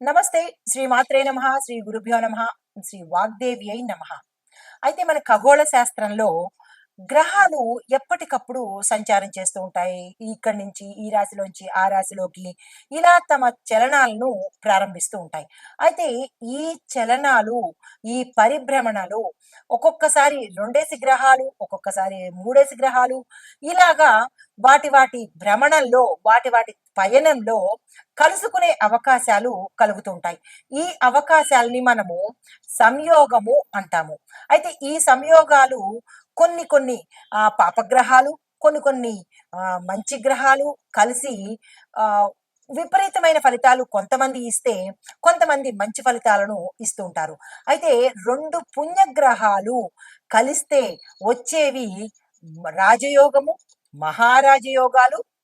నమస్తే. శ్రీ మాత్రే నమ. శ్రీ గురుభ్యో నమ. శ్రీ వాగ్దేవి అయి నమ. అయితే మన ఖగోళ శాస్త్రంలో గ్రహాలు ఎప్పటికప్పుడు సంచారం చేస్తూ ఉంటాయి. ఇక్కడి నుంచి ఈ రాశిలోంచి ఆ రాశిలోకి ఇలా తమ చలనాలను ప్రారంభిస్తూ ఉంటాయి. అయితే ఈ చలనాలు ఈ పరిభ్రమణలు ఒక్కొక్కసారి రెండేసి గ్రహాలు ఒక్కొక్కసారి మూడేసి గ్రహాలు ఇలాగా వాటి వాటి భ్రమణంలో వాటి వాటి పయనంలో కలుసుకునే అవకాశాలు కలుగుతుంటాయి ఈ అవకాశాలని మనము సంయోగము అంటాము. అయితే ఈ సంయోగాలు కొన్ని కొన్ని పాపగ్రహాలు కొన్ని కొన్ని మంచి గ్రహాలు కలిసి విపరీతమైన ఫలితాలు కొంతమంది ఇస్తే కొంతమంది మంచి ఫలితాలను ఇస్తూ ఉంటారు. అయితే రెండు పుణ్యగ్రహాలు కలిస్తే వచ్చేవి రాజయోగము మహారాజయోగాలు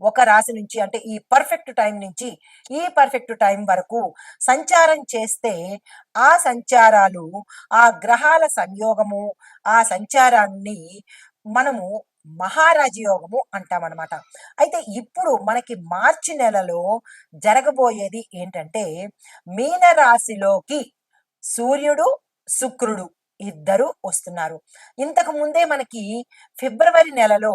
ఒక రాశి నుంచి అంటే ఈ పర్ఫెక్ట్ టైం నుంచి ఈ పర్ఫెక్ట్ టైం వరకు సంచారం చేస్తే ఆ సంచారాలు ఆ గ్రహాల సంయోగము ఆ సంచారాన్ని మనము మహారాజయోగము అంటామన్నమాట. అయితే ఇప్పుడు మనకి మార్చి నెలలో జరగబోయేది ఏంటంటే మీనరాశిలోకి సూర్యుడు శుక్రుడు ఇద్దరు వస్తున్నారు. ఇంతకు ముందే మనకి ఫిబ్రవరి నెలలో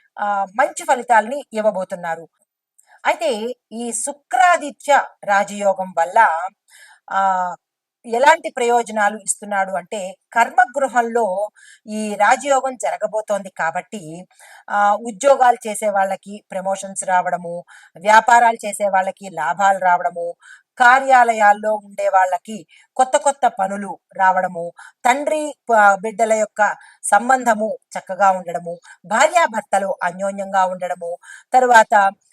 మంచి ఫలితాలని ఇవ్వబోతున్నారు. అయితే ఈ శుక్రాదిత్య రాజయోగం వల్ల ఆ ఎలాంటి ప్రయోజనాలు ఇస్తున్నాడు అంటే కర్మగృహంలో ఈ రాజయోగం జరగబోతోంది కాబట్టి ఆ ఉద్యోగాలు చేసే వాళ్ళకి ప్రమోషన్స్ రావడము వ్యాపారాలు చేసే వాళ్ళకి లాభాలు రావడము కార్యాలయాల్లో ఉండే వాళ్ళకి కొత్త కొత్త పనులు రావడము తండ్రి బిడ్డల యొక్క సంబంధము చక్కగా ఉండడము భార్యాభర్తలు అన్యోన్యంగా ఉండడము తరువాత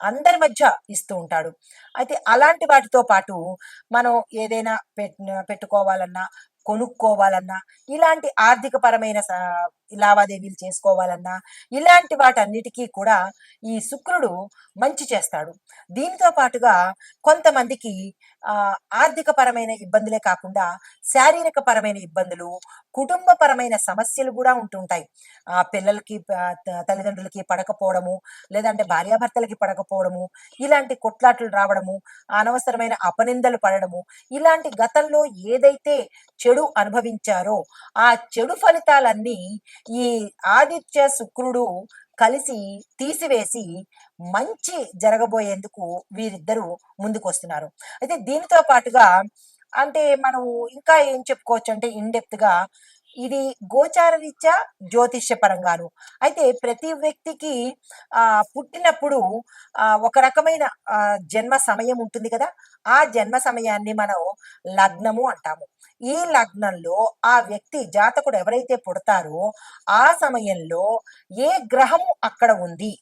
అందరి మధ్య ఇస్తూ ఉంటాడు. అయితే అలాంటి వాటితో పాటు మనం ఏదైనా పెట్టుకోవాలన్నా కొనుక్కోవాలన్నా ఇలాంటి ఆర్థిక పరమైన లావాదేవీలు చేసుకోవాలన్నా ఇలాంటి వాటన్నిటికీ కూడా ఈ శుక్రుడు మంచి చేస్తాడు. దీనితో పాటుగా కొంతమందికి ఆర్థిక పరమైన ఇబ్బందులే కాకుండా శారీరక పరమైన ఇబ్బందులు కుటుంబ పరమైన సమస్యలు కూడా ఉంటుంటాయి. ఆ పిల్లలకి తల్లిదండ్రులకి పడకపోవడము లేదంటే భార్యాభర్తలకి పడకపోవడము ఇలాంటి కొట్లాట్లు రావడము అనవసరమైన అపనిందలు పడడము ఇలాంటి గతంలో ఏదైతే చెడు అనుభవించారో ఆ చెడు ఫలితాలన్నీ ఈ ఆదిత్య శుక్రుడు కలిసి తీసివేసి మంచి జరగబోయేందుకు వీరిద్దరూ ముందుకు వస్తున్నారు అయితే దీనితో పాటుగా అంటే మనం ఇంకా ఏం చెప్పుకోవచ్చు అంటే ఇన్డెప్త్గా ఇది గోచార రీత్యా జ్యోతిష్య పరంగాను అయితే ప్రతి వ్యక్తికి ఆ పుట్టినప్పుడు ఆ ఒక రకమైన జన్మ సమయం ఉంటుంది కదా? ఆ జన్మ సమయాన్ని మనం లగ్నము అంటాము. ఈ లగ్నంలో ఆ వ్యక్తి జాతకుడు ఎవరైతే పుడతారో ఆ సమయంలో ఏ గ్రహము అక్కడ ఉంది?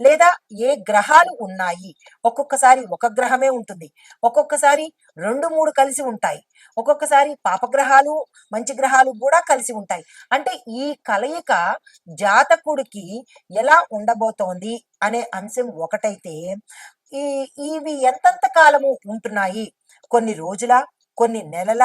లేదా ఏ గ్రహాలు ఉన్నాయి? ఒక్కొక్కసారి ఒక గ్రహమే ఉంటుంది. ఒక్కొక్కసారి రెండు మూడు కలిసి ఉంటాయి. ఒక్కొక్కసారి పాపగ్రహాలు మంచి గ్రహాలు కూడా కలిసి ఉంటాయి. అంటే ఈ కలయిక జాతకుడికి ఎలా ఉండబోతోంది అనే అంశం ఒకటైతే ఈ ఇవి ఎంతంత కాలము ఉంటున్నాయి? కొన్ని రోజుల? కొన్ని నెలల?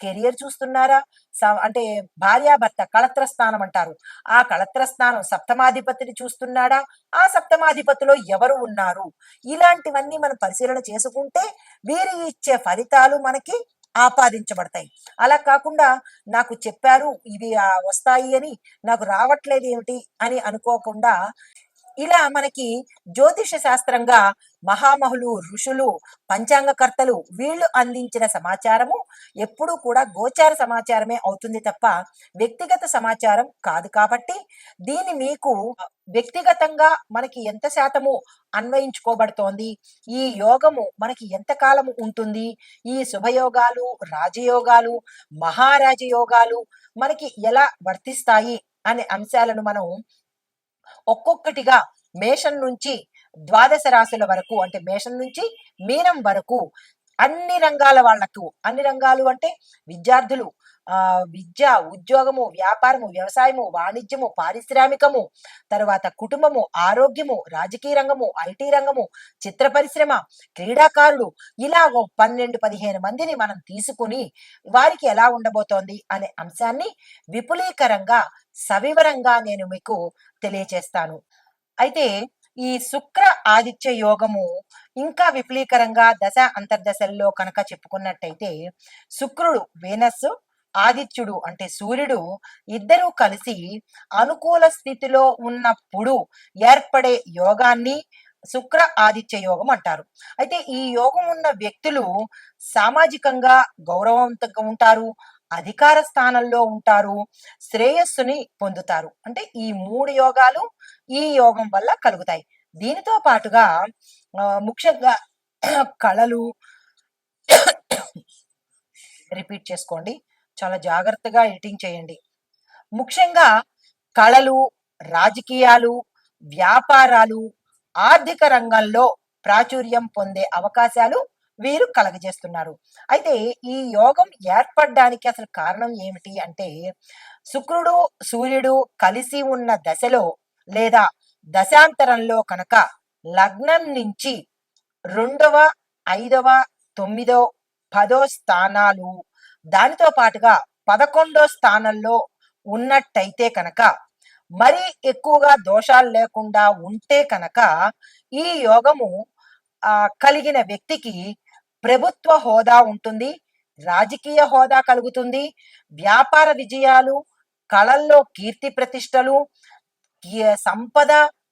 కెరియర్ చూస్తున్నారా? స- అంటే భార్యాభర్త కళత్ర స్థానం అంటారు. ఆ కళత్ర స్థానం సప్తమాధిపతిని చూస్తున్నాడా? ఆ సప్తమాధిపతిలో ఎవరు ఉన్నారు? ఇలాంటివన్నీ మనం పరిశీలన చేసుకుంటే వీరి ఇచ్చే ఫలితాలు మనకి ఆపాదించబడతాయి. అలా కాకుండా నాకు చెప్పారు ఇవి వస్తాయి అని నాకు రావట్లేదు ఏమిటి అని అనుకోకుండా ఇలా మనకి జ్యోతిష శాస్త్రంగా మహామహులు ఋషులు పంచాంగకర్తలు వీళ్ళు అందించిన సమాచారము ఎప్పుడూ కూడా గోచార సమాచారమే అవుతుంది తప్ప వ్యక్తిగత సమాచారం కాదు కాబట్టి దీన్ని మీకు వ్యక్తిగతంగా మనకి ఎంత శాతము అన్వయించుకోబడుతోంది? ఈ యోగము మనకి ఎంతకాలము ఉంటుంది? ఈ శుభయోగాలు రాజయోగాలు మహారాజయోగాలు మనకి ఎలా వర్తిస్తాయి? అనే అంశాలను మనం ఒక్కొక్కటిగా మేషం నుంచి ద్వాదశ రాశుల వరకు అంటే మేషం నుంచి మీనం వరకు అన్ని రంగాల వాళ్ళకు అన్ని రంగాలు అంటే విద్యార్థులు ఆ విద్య ఉద్యోగము వ్యాపారము వ్యవసాయము వాణిజ్యము పారిశ్రామికము తర్వాత కుటుంబము ఆరోగ్యము రాజకీయ రంగము ఐటీ రంగము చిత్ర పరిశ్రమ క్రీడాకారులు. ఇలా ఓ పన్నెండు పదిహేను మందిని మనం తీసుకుని వారికి ఎలా ఉండబోతోంది అనే అంశాన్ని విపులీకరంగా సవివరంగా నేను మీకు తెలియచేస్తాను. అయితే ఈ శుక్ర ఆదిత్య యోగము ఇంకా విపులీకరంగా దశ అంతర్దశల్లో కనుక చెప్పుకున్నట్టయితే శుక్రుడు వేనస్సు ఆదిత్యుడు అంటే సూర్యుడు ఇద్దరూ కలిసి అనుకూల స్థితిలో ఉన్నప్పుడు ఏర్పడే యోగాన్ని శుక్ర ఆదిత్య యోగం అంటారు. అయితే ఈ యోగం ఉన్న వ్యక్తులు సామాజికంగా గౌరవవంతంగా ఉంటారు అధికార స్థానంలో ఉంటారు శ్రేయస్సుని పొందుతారు. అంటే ఈ మూడు యోగాలు ఈ యోగం వల్ల కలుగుతాయి. దీనితో పాటుగా ఆ, ముఖ్యంగా కళలు రిపీట్ చేసుకోండి. చాలా జాగ్రత్తగా ఎడిటింగ్ చేయండి. ముఖ్యంగా కళలు రాజకీయాలు వ్యాపారాలు ఆర్థిక రంగంలో ప్రాచుర్యం పొందే అవకాశాలు వీరు కలగజేస్తున్నారు. అయితే ఈ యోగం ఏర్పడడానికి అసలు కారణం ఏమిటి అంటే శుక్రుడు సూర్యుడు కలిసి ఉన్న దశలో లేదా దశాంతరంలో కనుక లగ్నం నుంచి రెండవ ఐదవ తొమ్మిదో పదో స్థానాలు దానితో పాటుగా పదకొండో స్థానంలో ఉన్నట్టయితే కనుక మరీ ఎక్కువగా దోషాలు లేకుండా ఉంటే కనుక ఈ యోగము కలిగిన వ్యక్తికి ప్రభుత్వ హోదా ఉంటుంది రాజకీయ హోదా కలుగుతుంది వ్యాపార విజయాలు కళల్లో కీర్తి ప్రతిష్టలు సంపద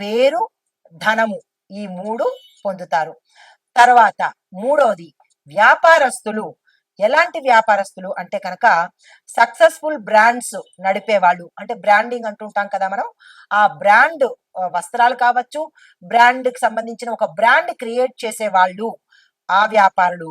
పేరు ధనము ఈ మూడు పొందుతారు. తర్వాత మూడోది వ్యాపారస్తులు. ఎలాంటి వ్యాపారస్తులు? అంటే కనుక సక్సెస్ఫుల్ బ్రాండ్స్ నడిపేవాళ్ళు. అంటే బ్రాండింగ్ అంటుంటాం కదా మనం. ఆ బ్రాండ్ వస్త్రాలు కావచ్చు బ్రాండ్కి సంబంధించిన ఒక బ్రాండ్ క్రియేట్ చేసే వాళ్ళు ఆ వ్యాపారులు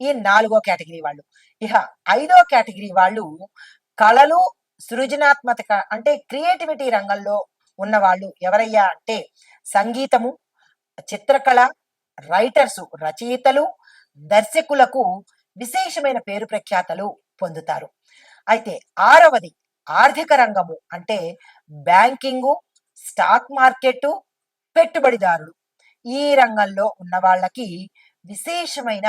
ఈ నాలుగో కేటగిరీ వాళ్ళు. ఇక ఐదో కేటగిరీ వాళ్ళు కళలు సృజనాత్మక అంటే క్రియేటివిటీ రంగంలో ఉన్న వాళ్ళు ఎవరయ్యా అంటే సంగీతము చిత్రకళ రైటర్స్ రచయితలు దర్శకులకు విశేషమైన పేరు ప్రఖ్యాతలు పొందుతారు. అయితే ఆరవది ఆర్థిక రంగము అంటే బ్యాంకింగు స్టాక్ మార్కెట్ పెట్టుబడిదారులు. ఈ రంగంలో ఉన్న వాళ్ళకి విశేషమైన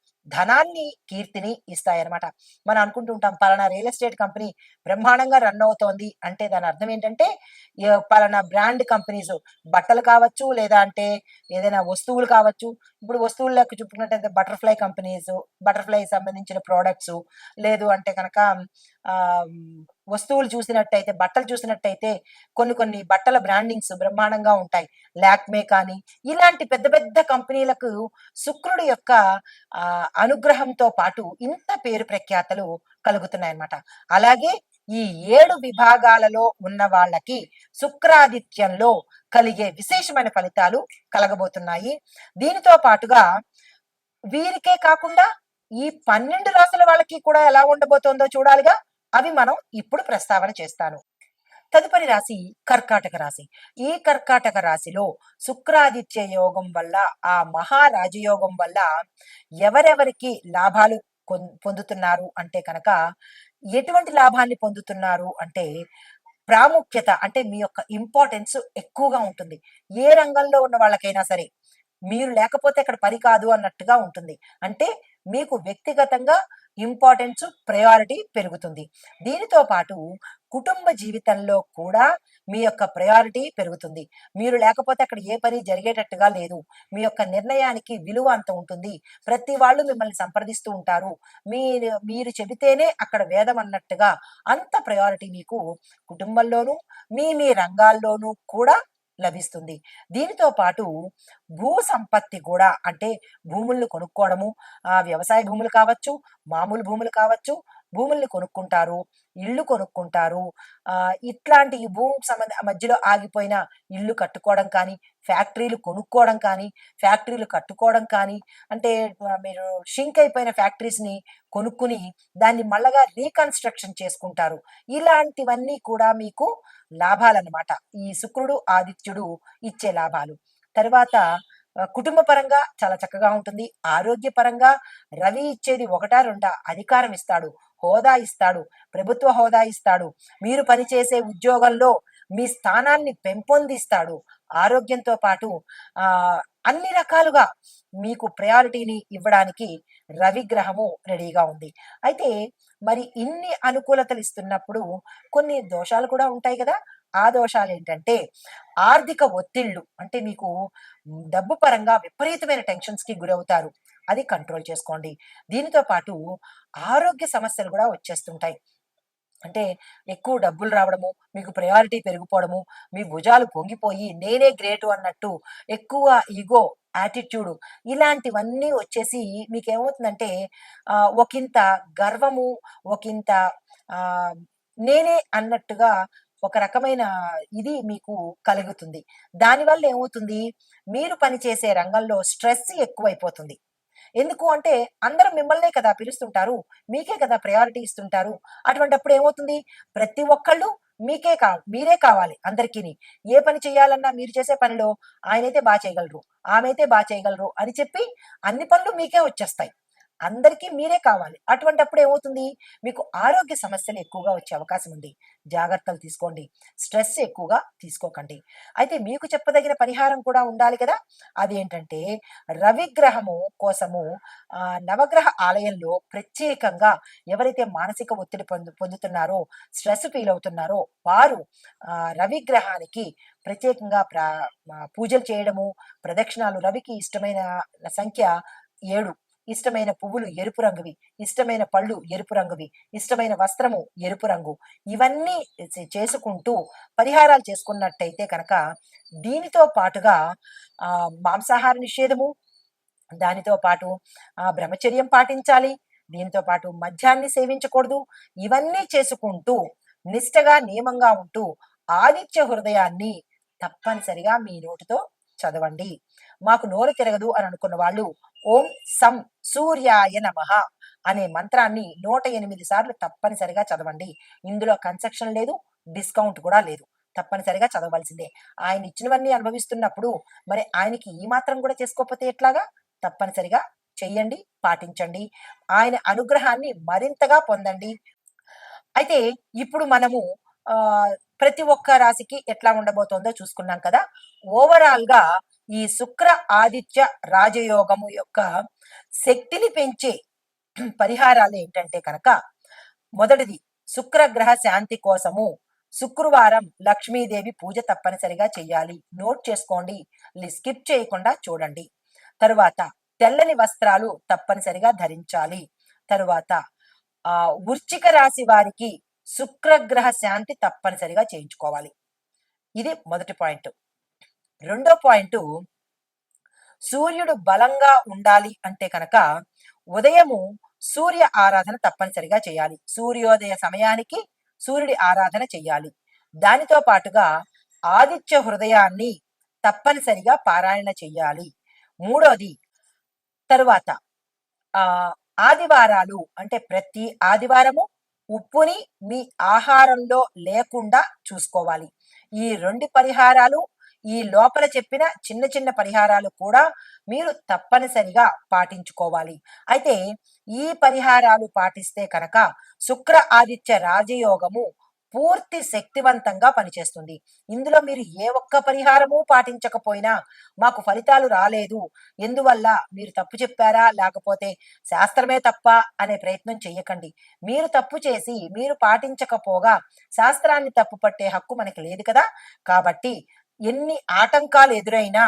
ధనాన్ని కీర్తిని ఇస్తాయి అన్నమాట మనం అనుకుంటూ ఉంటాం పలానా రియల్ ఎస్టేట్ కంపెనీ బ్రహ్మాండంగా రన్ అవుతోంది. అంటే దాని అర్థం ఏంటంటే పలానా బ్రాండ్ కంపెనీస్ బట్టలు కావచ్చు లేదా అంటే ఏదైనా వస్తువులు కావచ్చు ఇప్పుడు వస్తువుల్లోకి చూపుకున్నట్టయితే బటర్ఫ్లై కంపెనీస్ బటర్ఫ్లై సంబంధించిన ప్రోడక్ట్స్ లేదు అంటే కనుక వస్తువులు చూసినట్టయితే బట్టలు చూసినట్టయితే కొన్ని కొన్ని బట్టల బ్రాండింగ్స్ బ్రహ్మాండంగా ఉంటాయి. లాక్మే కానీ ఇలాంటి పెద్ద పెద్ద కంపెనీలకు శుక్రుడి యొక్క అనుగ్రహంతో పాటు ఇంత పేరు ప్రఖ్యాతలు కలుగుతున్నాయి అన్నమాట అలాగే ఈ ఏడు విభాగాలలో ఉన్న వాళ్ళకి శుక్రాదిత్యంలో కలిగే విశేషమైన ఫలితాలు కలగబోతున్నాయి. దీనితో పాటుగా వీరికే కాకుండా ఈ పన్నెండు రాసుల వాళ్ళకి కూడా ఎలా ఉండబోతోందో చూడాలిగా. అవి మనం ఇప్పుడు ప్రస్తావన చేస్తాను. తదుపరి రాశి కర్కాటక రాశి. ఈ కర్కాటక రాశిలో శుక్రాదిత్య యోగం వల్ల ఆ మహారాజయోగం వల్ల ఎవరెవరికి లాభాలు పొందుతున్నారు అంటే కనుక ఎటువంటి లాభాన్ని పొందుతున్నారు అంటే ప్రాముఖ్యత అంటే మీ యొక్క ఇంపార్టెన్స్ ఎక్కువగా ఉంటుంది. ఏ రంగంలో ఉన్న వాళ్ళకైనా సరే మీరు లేకపోతే అక్కడ పని కాదు అన్నట్టుగా ఉంటుంది. అంటే మీకు వ్యక్తిగతంగా ఇంపార్టెన్స్ ప్రయారిటీ పెరుగుతుంది. దీనితో పాటు కుటుంబ జీవితంలో కూడా మీ యొక్క ప్రయారిటీ పెరుగుతుంది. మీరు లేకపోతే అక్కడ ఏ పని జరిగేటట్టుగా లేదు. మీ యొక్క నిర్ణయానికి విలువ అంత ఉంటుంది. ప్రతి వాళ్ళు మిమ్మల్ని సంప్రదిస్తూ ఉంటారు. మీరు మీరు చెబితేనే అక్కడ వేదం అన్నట్టుగా అంత ప్రయారిటీ మీకు కుటుంబంలోనూ మీ మీ రంగాల్లోనూ కూడా లభిస్తుంది. దీనితో పాటు భూ సంపత్తి కూడా అంటే భూములను కొనుక్కోవడము ఆ వ్యవసాయ భూములు కావచ్చు మామూలు భూములు కావచ్చు భూముల్ని కొనుక్కుంటారు ఇల్లు కొనుక్కుంటారు. ఇట్లాంటి ఈ సంబంధ మధ్యలో ఆగిపోయిన ఇల్లు కట్టుకోవడం కానీ ఫ్యాక్టరీలు కొనుక్కోవడం కానీ ఫ్యాక్టరీలు కట్టుకోవడం కానీ అంటే మీరు షింక్ అయిపోయిన ఫ్యాక్టరీస్ని కొనుక్కుని దాన్ని మళ్ళగా రీకన్స్ట్రక్షన్ చేసుకుంటారు. ఇలాంటివన్నీ కూడా మీకు లాభాలన్నమాట. ఈ శుక్రుడు ఆదిత్యుడు ఇచ్చే లాభాలు. తర్వాత కుటుంబ పరంగా చాలా చక్కగా ఉంటుంది. ఆరోగ్యపరంగా రవి ఇచ్చేది ఒకటా రెండా అధికారం ఇస్తాడు. హోదా ఇస్తాడు ప్రభుత్వ హోదా ఇస్తాడు. మీరు పనిచేసే ఉద్యోగంలో మీ స్థానాన్ని పెంపొందిస్తాడు. ఆరోగ్యంతో పాటు ఆ అన్ని రకాలుగా మీకు ప్రయారిటీని ఇవ్వడానికి రవి గ్రహము రెడీగా ఉంది. అయితే మరి ఇన్ని అనుకూలతలు ఇస్తున్నప్పుడు కొన్ని దోషాలు కూడా ఉంటాయి కదా? ఆ దోషాలు ఏంటంటే ఆర్థిక ఒత్తిళ్ళు అంటే మీకు డబ్బు పరంగా విపరీతమైన టెన్షన్స్కి గురవుతారు. అది కంట్రోల్ చేసుకోండి. దీనితో పాటు ఆరోగ్య సమస్యలు కూడా వచ్చేస్తుంటాయి. అంటే ఎక్కువ డబ్బులు రావడము మీకు ప్రయారిటీ పెరిగిపోవడము మీ భుజాలు పొంగిపోయి నేనే గ్రేటు అన్నట్టు ఎక్కువ ఈగో యాటిట్యూడు ఇలాంటివన్నీ వచ్చేసి మీకు ఏమవుతుందంటే ఒకంత గర్వము ఒకంత నేనే అన్నట్టుగా ఒక రకమైన ఇది మీకు కలుగుతుంది. దానివల్ల ఏమవుతుంది? మీరు పనిచేసే రంగంలో స్ట్రెస్ ఎక్కువైపోతుంది. ఎందుకు అంటే అందరూ మిమ్మల్నే కదా పిలుస్తుంటారు మీకే కదా ప్రయారిటీ ఇస్తుంటారు. అటువంటప్పుడు ఏమవుతుంది? ప్రతి ఒక్కళ్ళు మీకే కా మీరే కావాలి అందరికీ ఏ పని చేయాలన్నా మీరు చేసే పనిలో ఆయనైతే బాగా చేయగలరు ఆమె అయితే బాగా చేయగలరు అని చెప్పి అన్ని పనులు మీకే వచ్చేస్తాయి. అందరికీ మీరే కావాలి. అటువంటప్పుడు ఏమవుతుంది? మీకు ఆరోగ్య సమస్యలు ఎక్కువగా వచ్చే అవకాశం ఉంది. జాగ్రత్తలు తీసుకోండి. స్ట్రెస్ ఎక్కువగా తీసుకోకండి. అయితే మీకు చెప్పదగిన పరిహారం కూడా ఉండాలి కదా? అది ఏంటంటే రవిగ్రహము కోసము నవగ్రహ ఆలయంలో ప్రత్యేకంగా ఎవరైతే మానసిక ఒత్తిడి పొందు పొందుతున్నారో స్ట్రెస్ ఫీల్ అవుతున్నారో వారు రవిగ్రహానికి ప్రత్యేకంగా ప్రా పూజలు చేయడము ప్రదక్షిణాలు రవికి ఇష్టమైన సంఖ్య ఏడు. ఇష్టమైన పువ్వులు ఎరుపు రంగువి ఇష్టమైన పళ్ళు ఎరుపు రంగువి ఇష్టమైన వస్త్రము ఎరుపు రంగు. ఇవన్నీ చేసుకుంటూ పరిహారాలు చేసుకున్నట్టయితే కనుక దీనితో పాటుగా ఆ మాంసాహార నిషేధము దానితో పాటు ఆ బ్రహ్మచర్యం పాటించాలి దీనితో పాటు మద్యాన్ని సేవించకూడదు. ఇవన్నీ చేసుకుంటూ నిష్టగా నియమంగా ఉంటూ ఆదిత్య హృదయాన్ని తప్పనిసరిగా మీ నోటితో చదవండి. మాకు నోరు తిరగదు అని అనుకున్న వాళ్ళు ఓం సం సూర్యాయ నమః అనే మంత్రాన్ని నూట ఎనిమిది సార్లు తప్పనిసరిగా చదవండి. ఇందులో కన్సెక్షన్ లేదు డిస్కౌంట్ కూడా లేదు. తప్పనిసరిగా చదవాల్సిందే ఆయన ఇచ్చినవన్నీ అనుభవిస్తున్నప్పుడు మరి ఆయనకి ఈ మాత్రం కూడా చేసుకోకపోతే ఎట్లాగా? తప్పనిసరిగా చెయ్యండి పాటించండి. ఆయన అనుగ్రహాన్ని మరింతగా పొందండి. అయితే ఇప్పుడు మనము ప్రతి ఒక్క రాశికి ఎట్లా ఉండబోతోందో చూసుకున్నాం కదా. ఓవరాల్గా ఈ శుక్ర ఆదిత్య రాజయోగము యొక్క శక్తిని పెంచే పరిహారాలు ఏంటంటే కనుక మొదటిది శుక్రగ్రహ శాంతి కోసము శుక్రవారం లక్ష్మీదేవి పూజ తప్పనిసరిగా చేయాలి. నోట్ చేసుకోండి స్కిప్ చేయకుండా చూడండి. తరువాత తెల్లని వస్త్రాలు తప్పనిసరిగా ధరించాలి. తరువాత ఆ వృచ్చిక రాశి వారికి శుక్రగ్రహ శాంతి తప్పనిసరిగా చేయించుకోవాలి. ఇది మొదటి పాయింట్. రెండో పాయింట్ సూర్యుడు బలంగా ఉండాలి అంటే కనుక ఉదయము సూర్య ఆరాధన తప్పనిసరిగా చేయాలి. సూర్యోదయ సమయానికి సూర్యుడి ఆరాధన చేయాలి. దానితో పాటుగా ఆదిత్య హృదయాన్ని తప్పనిసరిగా పారాయణ చెయ్యాలి మూడోది తరువాత ఆ ఆదివారాలు అంటే ప్రతి ఆదివారము ఉప్పుని మీ ఆహారంలో లేకుండా చూసుకోవాలి. ఈ రెండు పరిహారాలు ఈ లోపల చెప్పిన చిన్న చిన్న పరిహారాలు కూడా మీరు తప్పనిసరిగా పాటించుకోవాలి. అయితే ఈ పరిహారాలు పాటిస్తే కనుక శుక్ర ఆదిత్య రాజయోగము పూర్తి శక్తివంతంగా పనిచేస్తుంది. ఇందులో మీరు ఏ ఒక్క పరిహారము పాటించకపోయినా మాకు ఫలితాలు రాలేదు. ఎందువల్ల? మీరు తప్పు చెప్పారా? లేకపోతే శాస్త్రమే తప్ప అనే ప్రయత్నం చేయకండి మీరు తప్పు చేసి మీరు పాటించకపోగా శాస్త్రాన్ని తప్పు పట్టే హక్కు మనకి లేదు కదా. కాబట్టి ఎన్ని ఆటంకాలు ఎదురైనా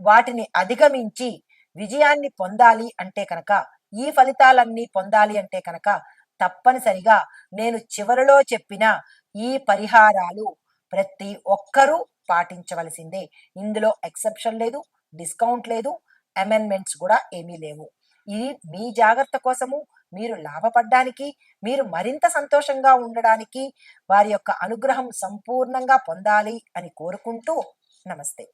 వాటిని అధిగమించి విజయాన్ని పొందాలి అంటే కనుక ఈ ఫలితాలన్నీ పొందాలి అంటే కనుక తప్పనిసరిగా నేను చివరిలో చెప్పిన ఈ పరిహారాలు ప్రతి ఒక్కరూ పాటించవలసిందే. ఇందులో ఎక్సెప్షన్ లేదు డిస్కౌంట్ లేదు అమెండ్మెంట్స్ కూడా ఏమీ లేవు. ఇది మీ జాగ్రత్త కోసము మీరు లాభపడ్డానికి మీరు మరింత సంతోషంగా ఉండడానికి వారి యొక్క అనుగ్రహం సంపూర్ణంగా పొందాలి అని కోరుకుంటూ నమస్తే.